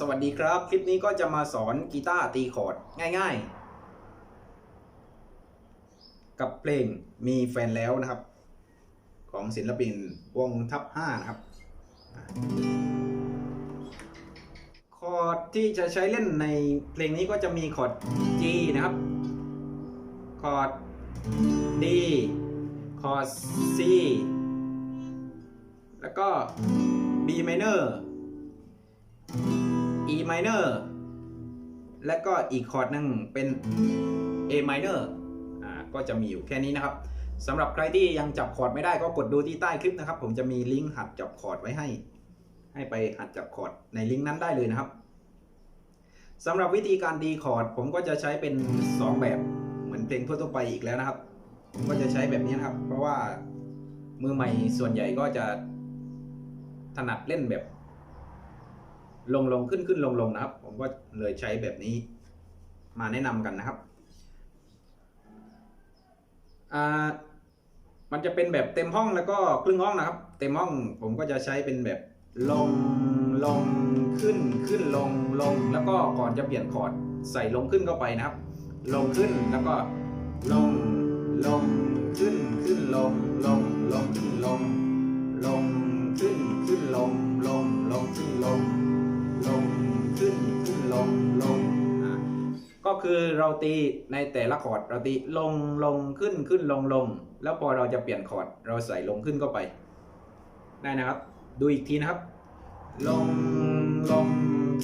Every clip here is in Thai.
สวัสดีครับ คลิปนี้ก็จะมาสอนกีตาร์ตีคอร์ดง่ายๆ กับเพลงมีแฟนแล้วนะครับ ของศิลปินวงทับห้านะครับ คอร์ดที่จะใช้เล่นในเพลงนี้ก็จะมีคอร์ด G นะครับ คอร์ด D คอร์ด C แล้วก็ B minor E minor และก็อีกคอร์ดหนึ่งเป็น A minor อ่าก็จะมีอยู่แค่นี้นะครับสำหรับใครที่ยังจับคอร์ดไม่ได้ก็กดดูที่ใต้คลิปนะครับ ผมจะมีลิงก์หัดจับคอร์ดไว้ให้ ให้ไปหัดจับคอร์ดในลิงก์นั้นได้เลยนะครับสำหรับวิธีการดีคอร์ดผมก็จะใช้เป็น 2 แบบเหมือนเพลงทั่วๆไปอีกแล้วนะครับก็จะใช้แบบนี้นะครับ เพราะว่ามือใหม่ส่วนใหญ่ก็จะถนัดเล่นแบบ ลงลงขึ้นขึ้นลงลงนะครับ ผมก็เลยใช้แบบนี้มาแนะนำกันนะครับอ่ามันจะเป็นแบบเต็มห้องแล้วก็ครึ่งห้องนะครับ เต็มห้องผมก็จะใช้เป็นแบบลงลงขึ้นขึ้นลงลงแล้วก็ก่อนจะเปลี่ยนคอร์ดใส่ลงขึ้นเข้าไปนะครับ ลงขึ้นแล้วก็ลงลงขึ้นขึ้นลงลงลงขึ้นลงลงขึ้นขึ้นลงลงลงขึ้นลง ลงขึ้นขึ้นลงลงอะก็คือเราตีในแต่ละคอร์ดเราตีลงลงขึ้นขึ้นลงลง แล้วพอเราจะเปลี่ยนคอร์ดเราใส่ลงขึ้นเข้าไป ได้นะครับ ดูอีกทีนะครับ ลงลง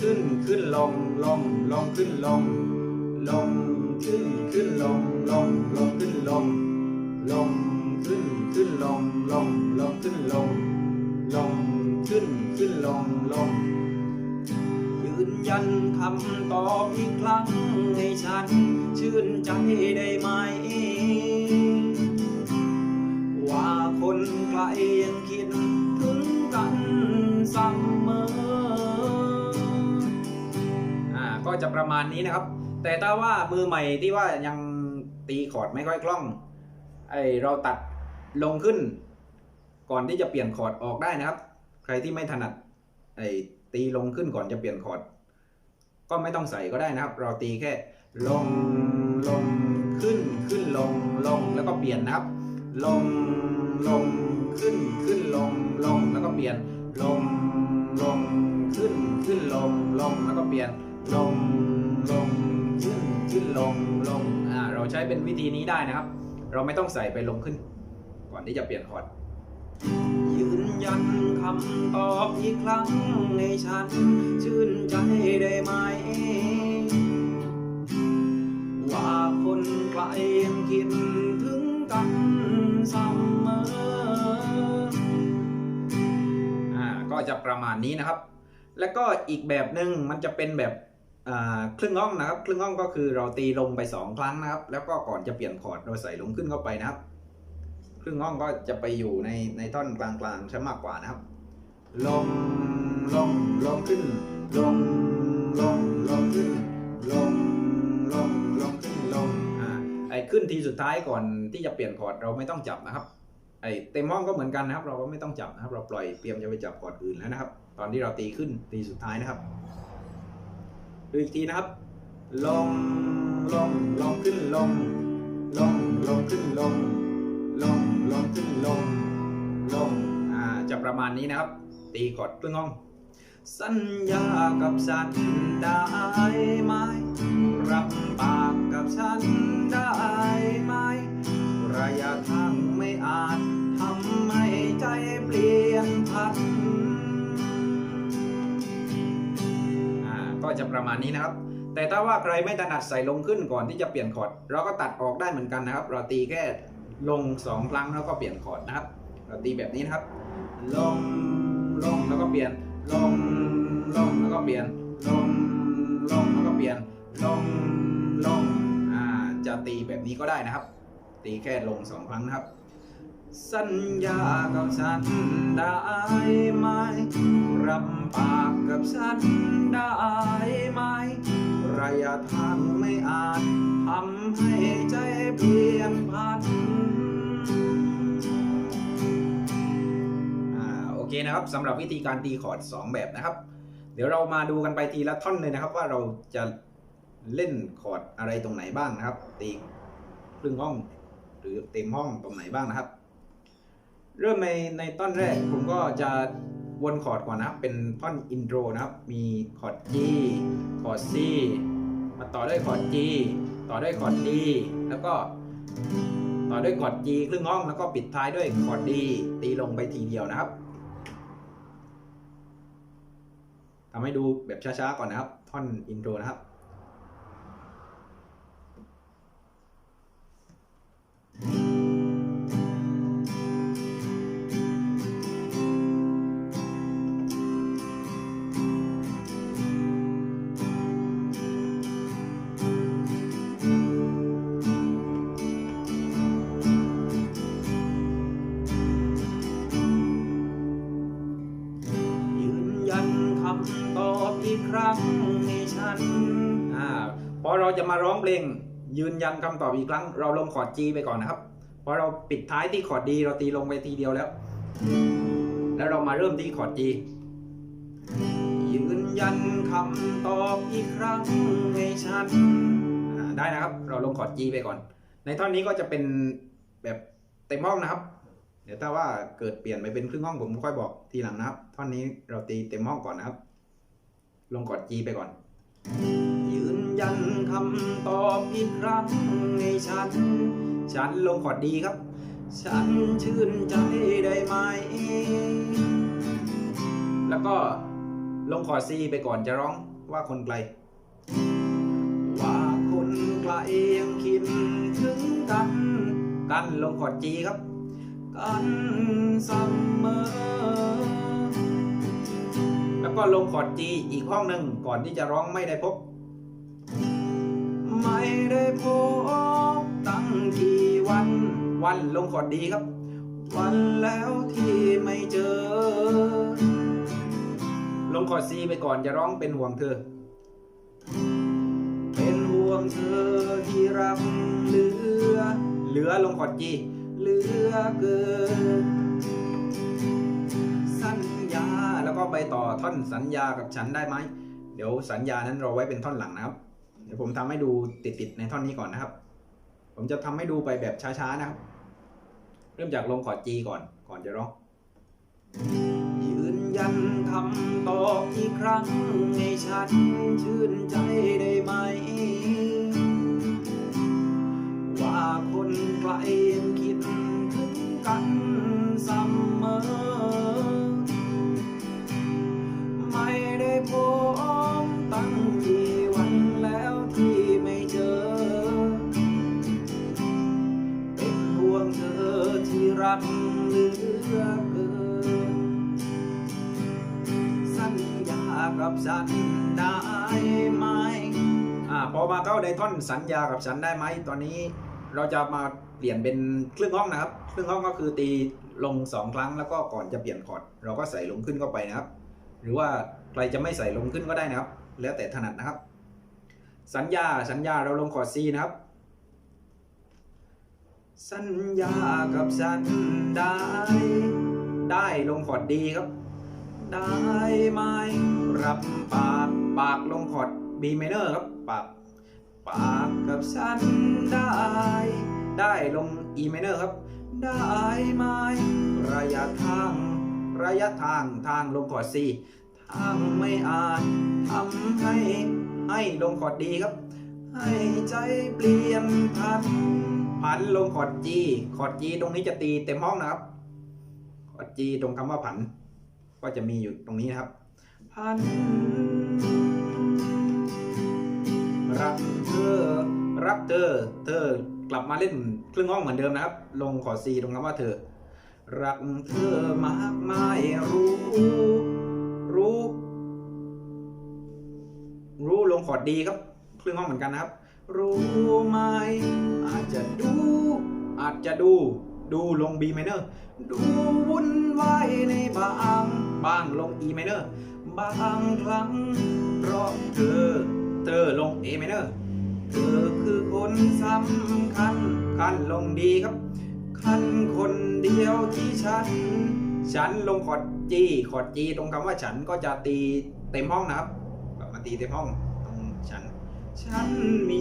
ขึ้นขึ้นลงลงลงขึ้นลง ลงขึ้นขึ้นลงลงลงขึ้นลง ลงขึ้นขึ้นลงลงลงขึ้นลง ลงขึ้นขึ้นลงลง ยันคำตอบอีกครั้งให้ฉัน ชื่นใจได้ไหม ว่าคนไกลยังคิดถึงกันเสมออ่าก็จะประมาณนี้นะครับ แต่ถ้าว่ามือใหม่ที่ว่ายังตีคอร์ดไม่ค่อยคล่องไอเราตัดลงขึ้น ก่อนที่จะเปลี่ยนคอร์ดออกได้นะครับ ใครที่ไม่ถนัดไอตีลงขึ้นก่อนจะเปลี่ยนคอร์ด ก็ไม่ต้องใส่ก็ได้นะครับ เราตีแค่ลงลงขึ้นขึ้นลงลงแล้วก็เปลี่ยนนะครับ ลงลงขึ้นขึ้นลงลงแล้วก็เปลี่ยนลงลงขึ้นขึ้นลงลงแล้วก็เปลี่ยนลงลงขึ้นขึ้นลงลงอ่าเราใช้เป็นวิธีนี้ได้นะครับ เราไม่ต้องใส่ไปลงขึ้น ก่อนที่จะเปลี่ยนคอร์ด ยืนยันคำตอบอีกครั้งให้ฉัน ชื่นใจได้ไหม ว่าคนไกลยังคิดถึงกันเสมออ่าก็จะประมาณนี้นะครับ แล้วก็อีกแบบหนึ่งมันจะเป็นแบบครึ่งห้องนะครับ ครึ่งห้องก็คือเราตีลงไปสองครั้งนะครับ แล้วก็ก่อนจะเปลี่ยนคอร์ดเราใส่ลงขึ้นเข้าไปนะครับ ครึ่งห้องก็จะไปอยู่ในในท่อนกลางๆใช่มากกว่านะครับ ลงลงลงขึ้น ลงลงลงขึ้น ลงลงลงขึ้นลงอ่าไอ้ขึ้นทีสุดท้ายก่อนที่จะเปลี่ยนคอร์ดเราไม่ต้องจับนะครับไอ้เต็มห้องก็เหมือนกันนะครับ เราก็ไม่ต้องจับนะครับ เราปล่อยเตรียมจะไปจับคอร์ดอื่นแล้วนะครับ ตอนที่เราตีขึ้นตีสุดท้ายนะครับดูอีกทีนะครับ ลงลงลงขึ้นลงลงลงขึ้นลงลง ลงขึ้นลงลงอ่าจะประมาณนี้นะครับ ตีคอดครึ่งองสัญญากับฉันได้ไหม รับปากกับฉันได้ไหม ระยะทางไม่อาจทำให้ใจเปลี่ยนพันอ่าก็จะประมาณนี้นะครับ แต่ถ้าว่าใครไม่ถนัดใส่ลงขึ้นก่อนที่จะเปลี่ยนคอร์ดเราก็ตัดออกได้เหมือนกันนะครับ เราตีแค่ ลงสองครั้งแล้วก็เปลี่ยนคอร์ดนะครับเราตีแบบนี้นะครับลงลงแล้วก็เปลี่ยนลงลงแล้วก็เปลี่ยนลงลงแล้วก็เปลี่ยนลงลงอ่าจะตีแบบนี้ก็ได้นะครับ ตีแค่ลงสองครั้งนะครับ สัญญากับฉันได้ไหม รับปากกับฉันได้ไหม ระยะทางไม่อาจทำให้ใจเปลี่ยนพันอ่าโอเคนะครับสำหรับวิธีการตีคอร์ด 2 แบบนะครับ เดี๋ยวเรามาดูกันไปทีละท่อนเลยนะครับ ว่าเราจะเล่นคอร์ดอะไรตรงไหนบ้างนะครับ ตีครึ่งห้อง หรือเต็มห้องตรงไหนบ้างนะครับ เริ่มในในต้นแรกผมก็จะวนคอร์ดก่อนนะครับ เป็นท่อนอินโทรนะครับ มีคอร์ด G คอร์ด C มาต่อด้วยคอร์ด G ต่อด้วยคอร์ด D แล้วก็ต่อด้วยคอร์ด G ครึ่งห้องแล้วก็ปิดท้ายด้วยคอร์ด D ตีลงไปทีเดียวนะครับทำให้ดูแบบช้าๆก่อนนะครับ ท่อนอินโทรนะครับยื เพลงยืนยันคำตอบอีกครั้ง เราลงคอร์ด G ไปก่อนนะครับ เพอเราปิดท้ายที่คอร์ด D เราตีลงไปทีเดียวแล้ว แล้วเรามาเริ่มที่คอร์ด G ยืนยันคำตอบอีกครั้งให้ฉันได้นะครับ เราลงคอร์ด G ไปก่อน ในท่อนนี้ก็จะเป็นแบบเต็มห้องนะครับ เดี๋ยวถ้าว่าเกิดเปลี่ยนไปเป็นครึ่งห้องผมค่อยบอกทีหลังนะครับ ท่อนนี้เราตีเต็มห้องก่อนนะครับ ลงกอด G ไปก่อน ยืน ยันคำตอบอีกครั้งให้ฉัน ฉันลงกอดดีครับ ฉันชื่นใจได้ไหม แล้วก็ลงคอร์ด C ไปก่อนจะร้องว่าคนไกล ว่าคนไกลยังคิดถึงกัน กันลงคอร์ด G ครับ กันเสมอแล้วก็ลงคอร์ด G อีกห้องหนึ่งก่อนที่จะร้องไม่ได้พบ ไม่ได้พบตั้งกี่วัน วันลงคอร์ดดีครับ วันแล้วที่ไม่เจอ ลงคอร์ด C ไปก่อนจะร้องเป็นห่วงเธอ เป็นห่วงเธอที่รักเหลือ เหลือลงคอร์ด G เหลือเกินสัญญาแล้วก็ไปต่อท่อนสัญญากับฉันได้ไหม เดี๋ยวสัญญานั้นเราไว้เป็นท่อนหลังนะครับ เดี๋ยวผมทำให้ดูติดๆในท่อนนี้ก่อนนะครับ ผมจะทำให้ดูไปแบบช้าๆนะครับ เริ่มจากลงคอร์ด G ก่อน ก่อนจะร้องยืนยันคำตอบอีกครั้งให้ฉันชื่นใจได้ไหม ว่าคนไกลคิดถึงกันเสมอ เข้าในท่อนสัญญากับฉันได้ไหมตอนนี้เราจะมาเปลี่ยนเป็นครึ่งห้องนะครับ ครึ่งห้องก็คือตีลงสองครั้งแล้วก็ก่อนจะเปลี่ยนคอร์ดเราก็ใส่ลงขึ้นเข้าไปนะครับ หรือว่าใครจะไม่ใส่ลงขึ้นก็ได้นะครับ แล้วแต่ถนัดนะครับ สัญญาสัญญาเราลงคอร์ด C นะครับ สัญญากับฉันได้ ได้ลงคอร์ด D ครับ ได้ไหมรับปากปากลงคอร์ด B minor ครับปาก ปากกับฉันได้ ได้ลง E minor ครับ ได้ไหมระยะทาง ระยะทางทางลงคอร์ด C ทางไม่อาจทำให้ ให้ลงคอร์ด D ครับ ให้ใจเปลี่ยนพันผันลงคอร์ด G คอร์ด G ตรงนี้จะตีเต็มห้องนะครับ คอร์ด G ตรงคำว่าผัน ก็จะมีอยู่ตรงนี้นะครับ พัน รักเธอรักเธอ เธอกลับมาเล่นเครึ่องห้องเหมือนเดิมนะครับ ลงคอร์ด C ตรงคำว่าเธอ รักเธอมากมายรู้ รู้ รู้ลงคอดดีครับ เครึ่องห้องเหมือนกันนะครับ รู้ไหมอาจจะดู อาจจะดูดูลง B minor ดูวุ่นวายในบาง บางลง E minor บางครั้งเพราะเธอ เธอลง A minor เธอคือคนสำคัญคันลงดีครับ คันคนเดียวที่ฉัน ฉันลงคอร์ด G คอร์ด G ตรงคำว่าฉันก็จะตีเต็มห้องนะครับกลับมาตีเต็มห้องตรงฉัน ฉันมี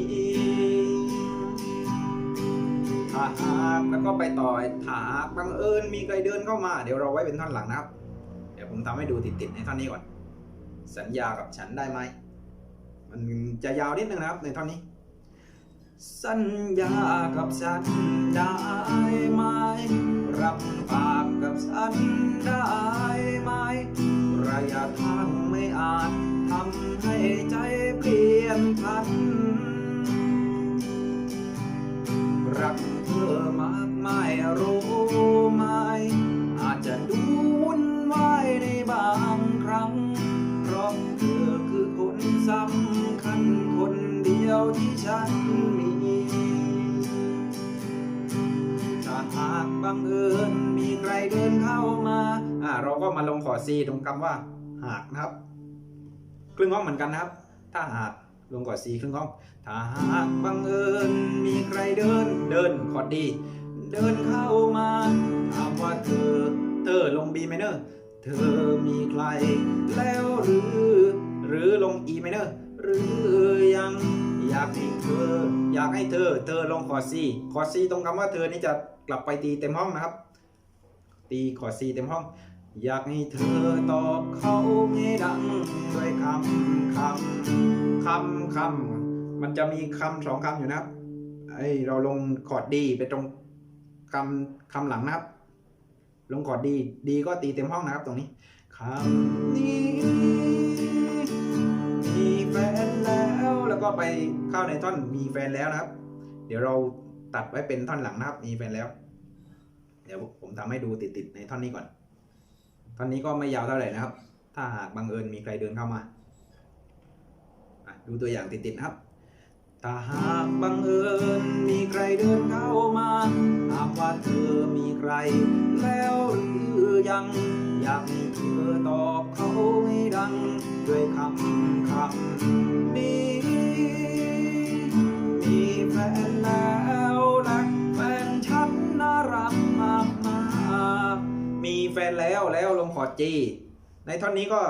ถาากแล้วก็ไปต่อถ้าหากบังเอิญมีใครเดินเข้ามา เดี๋ยวเราไว้เป็นท่อนหลังนะครับ เดี๋ยวผมทำให้ดูติดๆในท่อนนี้ก่อน สัญญากับฉันได้ไหม มันจะยาวนิดนึงนะครับในท่อนนี้ สัญญากับฉันได้ไหม รับปากกับฉันได้ไหม ระยะทางไม่อาจทำให้ใจเปลี่ยนพัน รักเธอมากไม่รู้ ที่ฉันมีถ้าหากบังเอิญมีใครเดินเข้ามาอ่าเราก็มาลงขอซีตรงคำว่า หากนะครับ ครึ่งห้องเหมือนกันนะครับ ถ้าหากลงขอซีครึ่งห้อง ถ้าหากบังเอิญมีใครเดินเดินคอดี เดินเข้ามาถามว่าเธอเธอลง B minor เธอมีใครแล้วหรือ หรือลง E minor หรือยัง อยากให้เธอ อยากให้เธอ เธอลงคอร์ด C คอร์ด C ตรงคำว่าเธอนี่จะกลับไปตีเต็มห้องนะครับ ตีคอร์ด C เต็มห้อง อยากให้เธอตอบเขาให้ดังด้วยคำคำคำคำมันจะมีคำสองคำอยู่นะครับไอเราลงคอร์ดดีไปตรงคำคำหลังนะครับ ลงคอร์ดดีดีก็ตีเต็มห้องนะครับตรงนี้คำนี้ มีแฟนแล้วแล้วก็ไปเข้าในท่อนมีแฟนแล้วนะครับ เดี๋ยวเราตัดไว้เป็นท่อนหลังนะครับ มีแฟนแล้ว เดี๋ยวผมทำให้ดูติดๆในท่อนนี้ก่อน ท่อนนี้ก็ไม่ยาวเท่าไหร่นะครับ ถ้าหากบังเอิญมีใครเดินเข้ามาดูตัวอย่างติดๆนะครับ ถ้าหากบังเอิญมีใครเดินเข้ามาถามว่าเธอมีใครแล้วหรือยัง อยากให้เธอตอบเขาให้ดัง ด้วยคำคำนี้ มีแฟนแล้วและแฟนฉันน่ารักมากมากมีแฟนแล้วแล้วลงคอร์ดจีในท่อนนี้ก็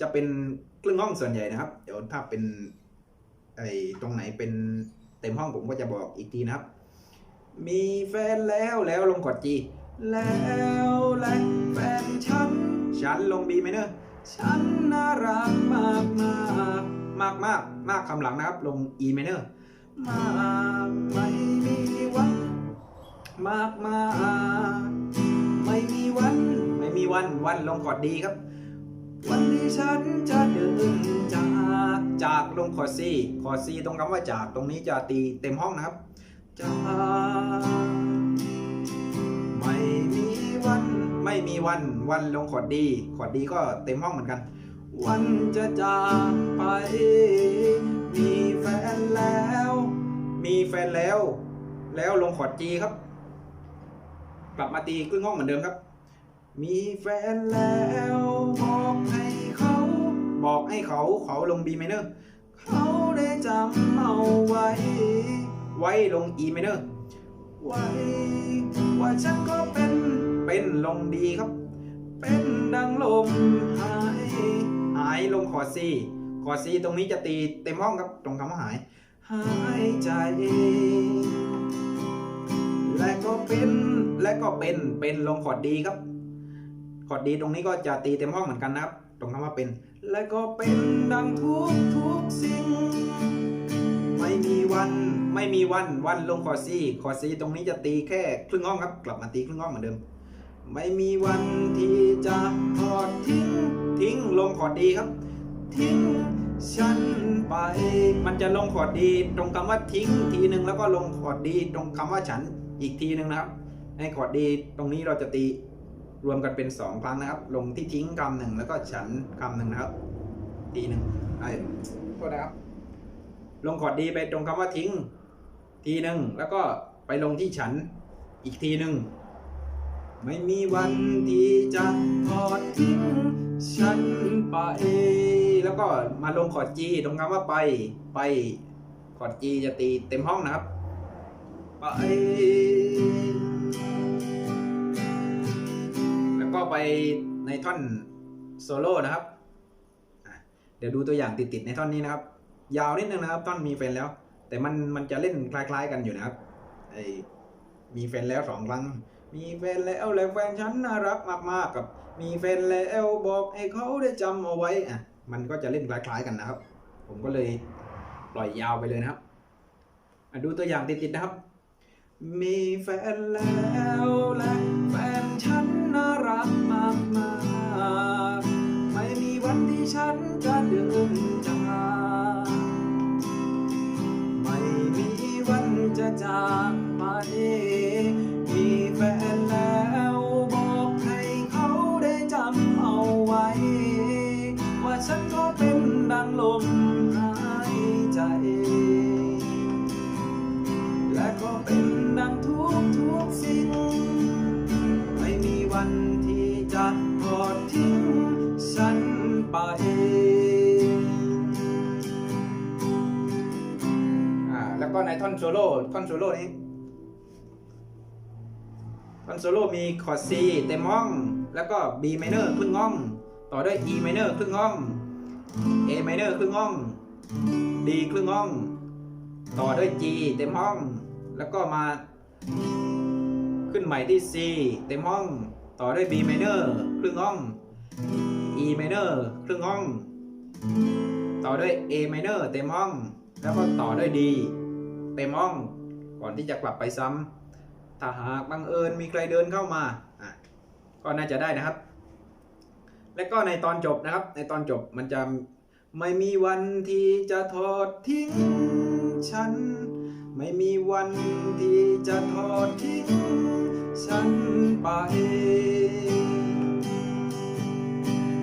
จะเป็นครึ่งห้องส่วนใหญ่นะครับ เดี๋ยวถ้าเป็นไอ้ตรงไหนเป็นเต็มห้องผมก็จะบอกอีกทีนะครับ มีแฟนแล้วแล้วลงคอร์ดจี แล้วและแฟนฉัน ฉันลงบีไหมเนอะฉันน่ารักมากมากมากมากมากคำหลังนะครับ ลง E minor มากไม่มีวัน มากมากไม่มีวัน ไม่มีวันวันลงคอร์ดดีครับ วันที่ฉันจะเดินจากจากลงคอร์ดซีคอร์ดซีตรงคำว่าจากตรงนี้จะตีเต็มห้องนะครับจาก ไม่มีวันไม่มีวันวันลงคอดดีคอดดีก็เต็มห้องเหมือนกัน วันจะจากไป มีแฟนแล้ว มีแฟนแล้ว แล้วลงคอดจีครับ กลับมาตีครึ่งห้องเหมือนเดิมครับ มีแฟนแล้วบอกให้เขา บอกให้เขาเขาลง B minor เขาได้จำเอาไว้ ไว้ลง E minor ไว้ ว่าฉันก็เป็นเป็นลงดีครับ เป็นดังลมหายหายลงคอร์ด C คอร์ด C ตรงนี้จะตีเต็มห้องครับตรงคำว่าหาย หายใจ และก็เป็นและก็เป็นเป็นลงคอดดีครับคอดดีตรงนี้ก็จะตีเต็มห้องเหมือนกันนะครับตรงคำว่าเป็น และก็เป็นดังทุกทุกสิ่ง ไม่มีวัน ไม่มีวันวันลงคอซีคอซีตรงนี้จะตีแค่ครึ่งห้องครับ กลับมาตีครึ่งห้องเหมือนเดิม ไม่มีวันที่จะทอดทิ้งทิ้งลงคอร์ดดีครับ ทิ้งฉันไป มันจะลงคอร์ดดี ตรงคำว่าทิ้งทีหนึ่งแล้วก็ลงคอร์ดดี ตรงคำว่าฉันอีกทีหนึ่งนะครับ ในคอร์ดดีตรงนี้เราจะตีรวมกันเป็นสองครั้งนะครับ ลงที่ทิ้งคำหนึ่งแล้วก็ฉันคำหนึ่งนะครับทีหนึ่งไอ้โทษนะครับ ลงคอร์ดดีไปตรงคำว่าทิ้ง ทีหนึ่งแล้วก็ไปลงที่ฉันอีกทีหนึ่งไม่มีวันที่จะทอดทิ้งฉันไป แล้วก็มาลงคอร์ดจีตรงคำว่าไปไปคอร์ดจีจะตีเต็มห้องนะครับ ไป แล้วก็ไปในท่อนโซโล่นะครับ เดี๋ยวดูตัวอย่างติดๆในท่อนนี้นะครับ ยาวนิดนึงนะครับ ท่อนมีแฟนแล้ว แต่มันมันจะเล่นคล้าย ๆ กันอยู่นะครับไอมีแฟนแล้วสองครั้ง มีแฟนแล้วแล้วแฟนฉันน่ารักมากๆกับ มีแฟนแล้วบอกให้เขาได้จำเอาไว้อะมันก็จะเล่นคล้าย ๆ กันนะครับ ผมก็เลยปล่อยยาวไปเลยนะครับดูตัวอย่างติดๆนะครับ มีแฟนแล้วและแฟนฉันน่ารักมากมากๆไม่มีวันที่ฉันจะเดิน วัน แล้วก็ในท่อนโซโล่ท่อนโซโล่นี้ท่อนโซโล่มีคอร์ด C เต็มห้อง แล้วก็ B minor ครึ่งห้อง ต่อด้วย E minor ครึ่งห้อง A minor ครึ่งห้อง D ครึ่งห้อง ต่อด้วย G เต็มห้อง แล้วก็มาขึ้นใหม่ที่ C เต็มห้อง ต่อด้วย B minor ครึ่งห้อง E minor ครึ่งห้อง ต่อด้วย A minor เต็มห้อง แล้วก็ต่อด้วย D เต็มห้อง ก่อนที่จะกลับไปซ้ำถ้าหากบังเอิญมีใครเดินเข้ามาก็น่าจะได้นะครับ และก็ในตอนจบนะครับ ในตอนจบมันจะไม่มีวันที่จะทอดทิ้งฉัน ไม่มีวันที่จะทอดทิ้งฉันไป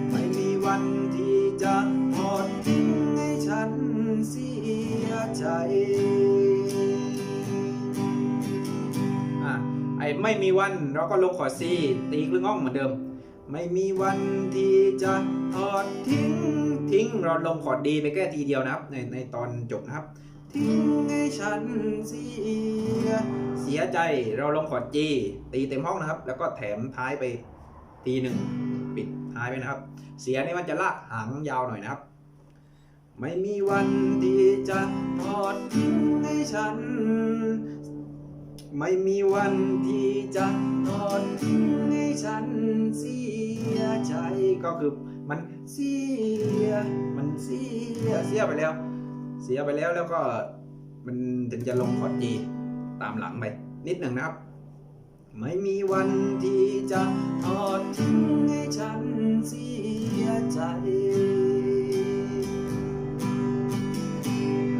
ไม่มีวันที่จะทอดทิ้งให้ฉันเสียใจ ไอ้ไม่มีวันเราก็ลงขอดซีตีครึ่งห้องเหมือนเดิม ไม่มีวันที่จะทอดทิ้งทิ้งเราลงคอดดีไปแค่ทีเดียวนะครับในในตอนจบนะครับ ทิ้งให้ฉันเสียเสียใจเราลงคอร์ด G ตีเต็มห้องนะครับ แล้วก็แถมท้ายไปทีหนึ่งปิดท้ายไปนะครับ เสียนี่มันจะลากหางยาวหน่อยนะครับ ไม่มีวันที่จะทอดทิ้งให้ฉัน ไม่มีวันที่จะทอดทิ้งให้ฉันเสียใจก็คือมันเสีย มันเสีย เสียไปแล้ว เสียไปแล้วแล้วก็มันถึงจะลงคอร์ดจีตามหลังไป นิดหนึ่งนะครับ ไม่มีวันที่จะทอดทิ้งให้ฉันเสียใจ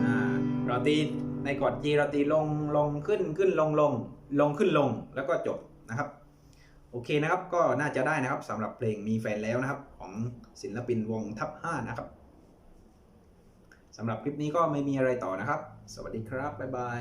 อ่าเราตี ในกอด G เราตีลงลงขึ้นขึ้นลงลงลงขึ้นลงแล้วก็จบนะครับ โอเคนะครับก็น่าจะได้นะครับสำหรับเพลงมีแฟนแล้วนะครับ ของศิลปินวงทับห้านะครับสำหรับคลิปนี้ก็ไม่มีอะไรต่อนะครับ สวัสดีครับ บ๊ายบาย